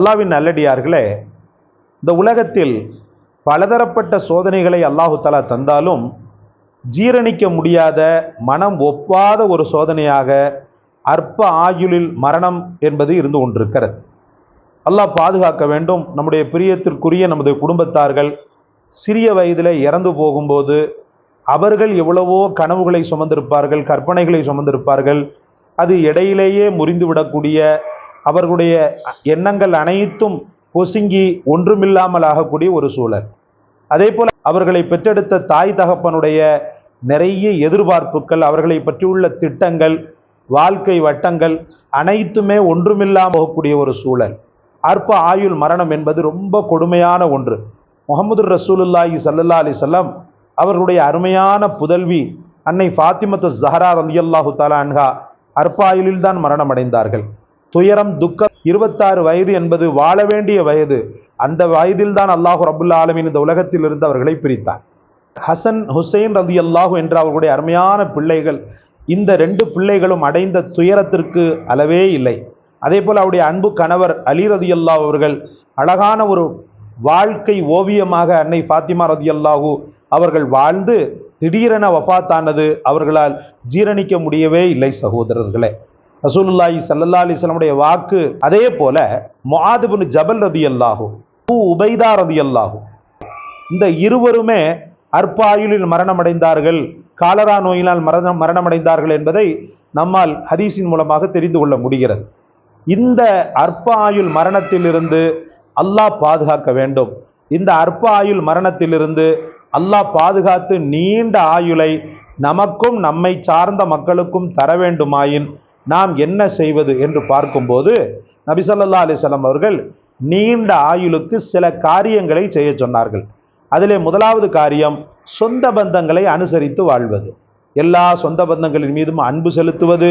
அல்லாவின் நல்லடியார்களே இந்த உலகத்தில் பலதரப்பட்ட சோதனைகளை அல்லாஹு தந்தாலும் ஜீரணிக்க முடியாத மனம் ஒப்பாத ஒரு சோதனையாக அற்ப ஆயுளில் மரணம் என்பது இருந்து கொண்டிருக்கிறது. அல்லாஹ் பாதுகாக்க வேண்டும். நம்முடைய பிரியத்திற்குரிய நமது குடும்பத்தார்கள் சிறிய வயதில் இறந்து போகும்போது அவர்கள் எவ்வளவோ கனவுகளை சுமந்திருப்பார்கள் கற்பனைகளை சுமந்திருப்பார்கள். அது இடையிலேயே முறிந்துவிடக்கூடிய அவர்களுடைய எண்ணங்கள் அனைத்தும் பொசுங்கி ஒன்றுமில்லாமல் ஆகக்கூடிய ஒரு சூழல். அதே போல் அவர்களை பெற்றெடுத்த தாய் தகப்பனுடைய நிறைய எதிர்பார்ப்புகள் அவர்களை பற்றியுள்ள திட்டங்கள் வாழ்க்கை வட்டங்கள் அனைத்துமே ஒன்றுமில்லாமல் போகக்கூடிய ஒரு சூழல். அற்ப ஆயுள் மரணம் என்பது ரொம்ப கொடுமையான ஒன்று. முகமது ரசூலுல்லாஹி அலி செல்லம் அவர்களுடைய அருமையான புதல்வி அன்னை ஃபாத்திமத்து ஜஹரா ரலியல்லாஹு தாலா அன்ஹா அற்ப தான் மரணம் அடைந்தார்கள் துயரம் துக்கம் இருபத்தாறு வயது என்பது வாழ வேண்டிய வயது. அந்த வயதில்தான் அல்லாஹு ரபுல்லா ஆலமின் இந்த உலகத்தில் இருந்து அவர்களை பிரித்தார் ஹசன் ஹுசைன் ரதி அல்லாஹு என்ற அவர்களுடைய அருமையான பிள்ளைகள் இந்த ரெண்டு பிள்ளைகளும் அடைந்த துயரத்திற்கு அளவே இல்லை. அதே போல் அவருடைய அன்பு கணவர் அலி ரதி அல்லாஹ் அவர்கள் அழகான ஒரு வாழ்க்கை ஓவியமாக அன்னை ஃபாத்திமா ரதி அல்லாஹூ அவர்கள் வாழ்ந்து திடீரென வஃபாத்தானது அவர்களால் ஜீரணிக்க முடியவே இல்லை சகோதரர்களே. ரசூலுல்லாஹி சல்லல்லா அலிஸ்லமுடைய வாக்கு அதே போல முஆதுபின் ஜபல் ரதி அல்லாஹூ உபைதா ரதி அல்லாஹூ இந்த இருவருமே அற்ப ஆயுளில் மரணமடைந்தார்கள். காலரா நோயினால் மரணம் மரணமடைந்தார்கள் என்பதை நம்மால் ஹதீஸின் மூலமாக தெரிந்து கொள்ள முடிகிறது. இந்த அற்ப ஆயுள் மரணத்திலிருந்து அல்லாஹ் பாதுகாக்க வேண்டும். இந்த அற்ப ஆயுள் மரணத்திலிருந்து அல்லாஹ் பாதுகாத்து நீண்ட ஆயுளை நமக்கும் நம்மை சார்ந்த மக்களுக்கும் தர வேண்டுமாயின் நாம் என்ன செய்வது என்று பார்க்கும்போது நபிசல்லா அலிசல்லாம் அவர்கள் நீண்ட ஆயுளுக்கு சில காரியங்களை செய்ய சொன்னார்கள். அதிலே முதலாவது காரியம் சொந்த பந்தங்களை அனுசரித்து வாழ்வது. எல்லா சொந்த பந்தங்களின் மீதும் அன்பு செலுத்துவது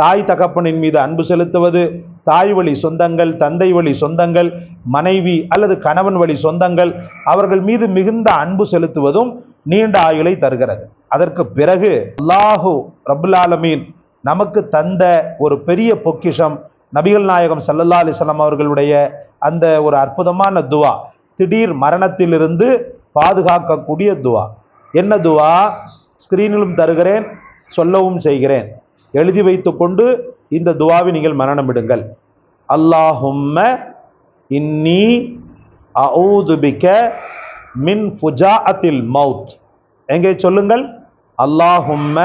தாய் தகப்பனின் மீது அன்பு செலுத்துவது தாய் வழி சொந்தங்கள் தந்தை வழி சொந்தங்கள் மனைவி அல்லது கணவன் வழி சொந்தங்கள் அவர்கள் மீது மிகுந்த அன்பு செலுத்துவதும் நீண்ட ஆயுளை தருகிறது. அதற்கு பிறகு அல்லாஹு ரபுல் ஆலமீன் நமக்கு தந்த ஒரு பெரிய பொக்கிஷம் நபிகள் நாயகம் சல்லல்லா அலிஸ்லாம் அவர்களுடைய அந்த ஒரு அற்புதமான துவா. திடீர் மரணத்திலிருந்து பாதுகாக்கக்கூடிய துவா. என்ன துவா? ஸ்கிரீனிலும் தருகிறேன் சொல்லவும் செய்கிறேன். எழுதி வைத்துக்கொண்டு இந்த துவாவை நீங்கள் மரணமிடுங்கள் அல்லாஹும்ம இன்னி அவுதுபிக்க மின் ஃபுஜா அத்தில் மவுத் எங்கே சொல்லுங்கள்? அல்லாஹும்ம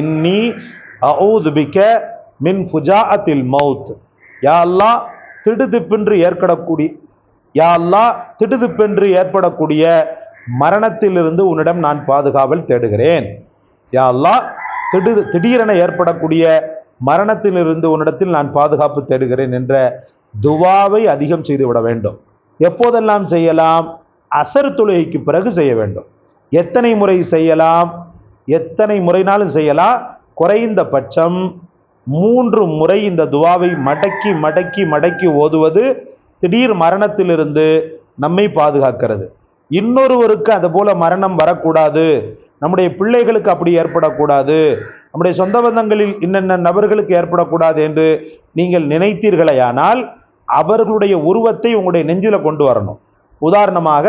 இன்னி அவுதுபிக்க மின் ஃபுஜாஅத்தில் மவுத். யா அல்லாஹ் திடுதிப்பென்று ஏற்படக்கூடிய யா அல்லா திடுதிப்பென்று ஏற்படக்கூடிய மரணத்திலிருந்து உன்னிடம் நான் பாதுகாவல் தேடுகிறேன். யா அல்லா திடு திடீரென ஏற்படக்கூடிய மரணத்திலிருந்து உன்னிடத்தில் நான் பாதுகாப்பு தேடுகிறேன் என்ற துவாவை அதிகம் செய்து விட வேண்டும். எப்போதெல்லாம் செய்யலாம்? அசர் தொழுகைக்கு பிறகு செய்ய வேண்டும். எத்தனை முறை செய்யலாம்? எத்தனை முறைனாலும் செய்யலாம். குறைந்த பட்சம் மூன்று முறை இந்த துவாவை மடக்கி மடக்கி மடக்கி ஓதுவது திடீர் மரணத்திலிருந்து நம்மை பாதுகாக்கிறது. இன்னொருவருக்கு அது போல மரணம் வரக்கூடாது. நம்முடைய பிள்ளைகளுக்கு அப்படி ஏற்படக்கூடாது. நம்முடைய சொந்த பந்தங்களில் இன்னென்ன நபர்களுக்கு ஏற்படக்கூடாது என்று நீங்கள் நினைத்தீர்களேயானால் அவர்களுடைய உருவத்தை உங்களுடைய நெஞ்சில் கொண்டு வரணும். உதாரணமாக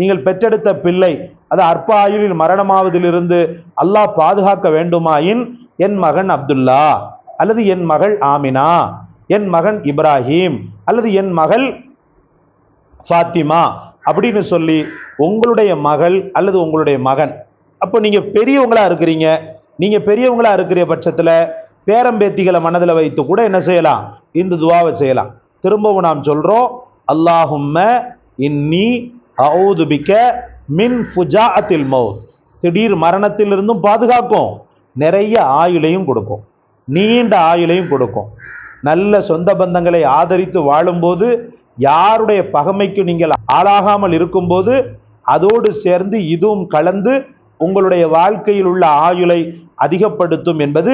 நீங்கள் பெற்றெடுத்த பிள்ளை அது அற்ப ஆயுளில் மரணமாவதிலிருந்து அல்லாஹ் பாதுகாக்க வேண்டுமாயின் என் மகன் அப்துல்லா அல்லது என் மகள் ஆமினா என் மகன் இப்ராஹிம் அல்லது என் மகள் ஃபாத்திமா அப்படின்னு சொல்லி உங்களுடைய மகள் அல்லது உங்களுடைய மகன். அப்போ நீங்கள் பெரியவங்களா இருக்கிறீங்க. நீங்கள் பெரியவங்களா இருக்கிற பட்சத்தில் பேரம்பேத்திகளை மனதில் வைத்து கூட என்ன செய்யலாம்? இந்த துவாவை செய்யலாம். திரும்பவும் நாம் சொல்கிறோம் அல்லாஹும்ம இன்னி அவுதுபிக்க மின் ஃபுஜாஅத்தில் மவுத் திடீர் மரணத்திலிருந்தும் பாதுகாக்கும். நிறைய ஆயுளையும் கொடுக்கும். நீண்ட ஆயுளையும் கொடுக்கும். நல்ல சொந்த பந்தங்களை ஆதரித்து வாழும்போது யாருடைய பகைமைக்கு நீங்கள் ஆளாகாமல் இருக்கும்போது அதோடு சேர்ந்து இதுவும் கலந்து உங்களுடைய வாழ்க்கையில் உள்ள ஆயுளை அதிகப்படுத்தும் என்பது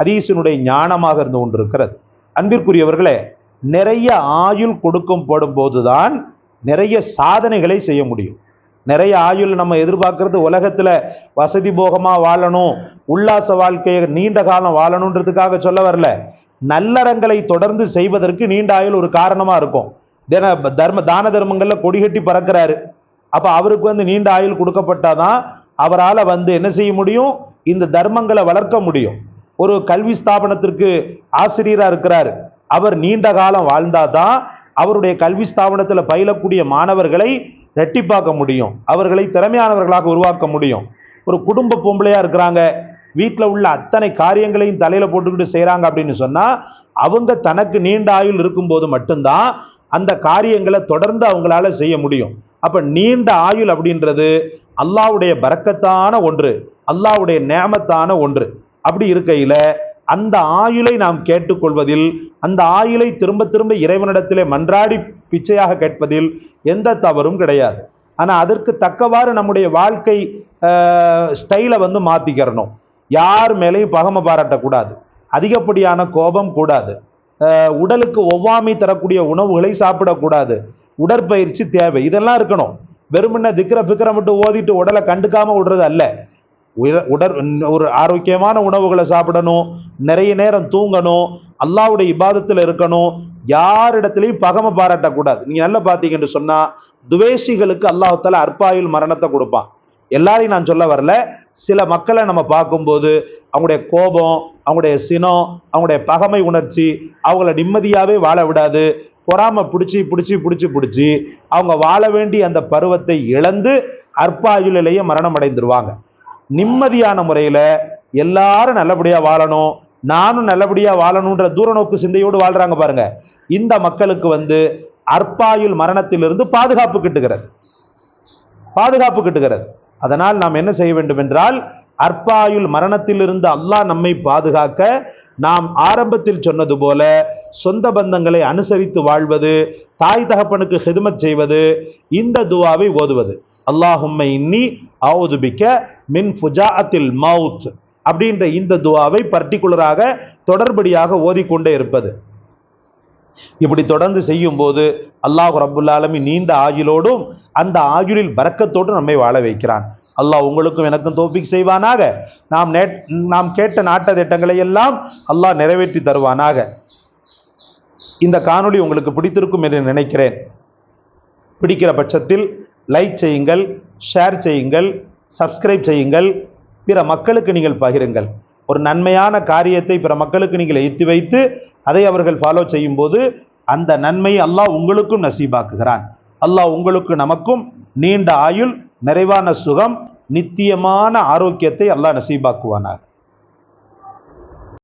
ஹதீஸினுடைய ஞானமாக இருந்து கொண்டிருக்கிறது. அன்பிற்குரியவர்களே நிறைய ஆயுள் கொடுக்கும் போடும்போதுதான் நிறைய சாதனைகளை செய்ய முடியும். நிறைய ஆயுள் நம்ம எதிர்பார்க்கறது உலகத்தில் வசதி போகமாக வாழணும் உல்லாச வாழ்க்கையை நீண்ட காலம் வாழணுன்றதுக்காக சொல்ல வரல. நல்லறங்களை தொடர்ந்து செய்வதற்கு நீண்ட ஆயுள் ஒரு காரணமாக இருக்கும். தின தர்ம தான தர்மங்களில் கொடி கட்டி பறக்கிறாரு. அப்போ அவருக்கு வந்து நீண்ட ஆயுள் கொடுக்கப்பட்டாதான் அவரால் வந்து என்ன செய்ய முடியும்? இந்த தர்மங்களை வளர்க்க முடியும். ஒரு கல்வி ஸ்தாபனத்திற்கு ஆசிரியராக இருக்கிறார். அவர் நீண்ட காலம் வாழ்ந்தாதான் அவருடைய கல்வி ஸ்தாபனத்தில் பயிலக்கூடிய மாணவர்களை ரெட்டிப்பாக்க முடியும். அவர்களை திறமையானவர்களாக உருவாக்க முடியும். ஒரு குடும்ப பொம்பளையாக இருக்கிறாங்க. வீட்டில் உள்ள அத்தனை காரியங்களையும் தலையில் போட்டுக்கிட்டு செய்கிறாங்க அப்படின்னு சொன்னால் அவங்க தனக்கு நீண்ட ஆயுள் இருக்கும்போது மட்டும்தான் அந்த காரியங்களை தொடர்ந்து அவங்களால செய்ய முடியும். அப்போ நீண்ட ஆயுள் அப்படின்றது அல்லாவுடைய பரக்கத்தான ஒன்று. அல்லாஹ்வுடைய நேமத்தான ஒன்று. அப்படி இருக்கையில் அந்த ஆயுளை நாம் கேட்டுக்கொள்வதில் அந்த ஆயுளை திரும்ப திரும்ப இறைவனிடத்திலே மன்றாடி பிச்சையாக கேட்பதில் எந்த தவறும் கிடையாது. ஆனால் அதற்கு தக்கவாறு நம்முடைய வாழ்க்கை ஸ்டைலை வந்து மாற்றிக்கிறணும் யார் மேலேயும் பகமை பாராட்டக்கூடாது. அதிகப்படியான கோபம் கூடாது. உடலுக்கு ஒவ்வாமை தரக்கூடிய உணவுகளை சாப்பிடக்கூடாது. உடற்பயிற்சி தேவை. இதெல்லாம் இருக்கணும். வெறுமனே திக்கிற பிக்கிற மட்டும் ஓதிட்டு உடலை கண்டுக்காமல் விடுறது அல்ல. உயர் உடற் ஒரு ஆரோக்கியமான உணவுகளை சாப்பிடணும். நிறைய நேரம் தூங்கணும் அல்லாஹ்வுடைய இபாதத்தில் இருக்கணும் யாரிடத்துலையும் பகமை பாராட்டக்கூடாது. நீங்க நல்லா பார்த்தீங்கன்னு சொன்னா துவேஷிகளுக்கு அல்லாஹால அற்பாயுள் மரணத்தை கொடுப்பான். எல்லாரையும் நான் சொல்ல வரல. சில மக்களை நம்ம பார்க்கும்போது அவங்களுடைய கோபம் அவங்களுடைய சினம் அவங்களுடைய பகமை உணர்ச்சி அவங்கள நிம்மதியாகவே வாழ விடாது. பொறாம பிடிச்சி பிடிச்சி பிடிச்சி பிடிச்சி அவங்க வாழ வேண்டிய அந்த பருவத்தை இழந்து அற்பாயுளிலேயே மரணம் அடைந்துருவாங்க. நிம்மதியான முறையில் எல்லாரும் நல்லபடியாக வாழணும். நானும் நல்லபடியாக வாழணுன்ற தூரநோக்கு சிந்தையோடு வாழ்கிறாங்க பாருங்க. இந்த மக்களுக்கு வந்து அற்பாயுள் மரணத்திலிருந்து பாதுகாப்பு கிட்டுகிறது. பாதுகாப்பு கிட்டுகிறது. அதனால் நாம் என்ன செய்ய வேண்டும் என்றால் அற்பாயுள் மரணத்திலிருந்து அல்லாஹ் நம்மை பாதுகாக்க நாம் ஆரம்பத்தில் சொன்னது போல சொந்த பந்தங்களை அனுசரித்து வாழ்வது தாய் தகப்பனுக்கு ஹெதுமத் செய்வது இந்த துவாவை ஓதுவது. அல்லாஹும்மை இன்னி அவுதுபிக்க மின் ஃபுஜாஅத்தில் மவுத். அப்படின்ற இந்த துவாவை பர்டிகுலராக தொடர்படியாக ஓதிக்கொண்டே இருப்பது. இப்படி தொடர்ந்து செய்யும் போது அல்லாஹ் ரபுல்லாலமி நீண்ட ஆயுளோடும் அந்த ஆயுளில் பறக்கத்தோடும் நம்மை வாழ வைக்கிறான். அல்லாஹ் உங்களுக்கும் எனக்கும் தோப்பிக் செய்வானாக. நாம் நே நாம் கேட்ட நாட்ட திட்டங்களை எல்லாம் அல்லாஹ் நிறைவேற்றி தருவானாக. இந்த காணொளி உங்களுக்கு பிடித்திருக்கும் என்று நினைக்கிறேன். பிடிக்கிற பட்சத்தில் லைக் செய்யுங்கள் ஷேர் செய்யுங்கள் சப்ஸ்கிரைப் செய்யுங்கள். பிற மக்களுக்கு நீங்கள் பகிருங்கள். ஒரு நன்மையான காரியத்தை பிற மக்களுக்கு நீங்கள் எத்தி வைத்து அதை அவர்கள் ஃபாலோ செய்யும்போது அந்த நன்மையை அல்லாஹ் உங்களுக்கும் நசீபாக்குகிறான். அல்லாஹ் உங்களுக்கு நமக்கும் நீண்ட ஆயுள் நிறைவான சுகம் நித்தியமான ஆரோக்கியத்தை அல்லாஹ் நசீபாக்குவானார்.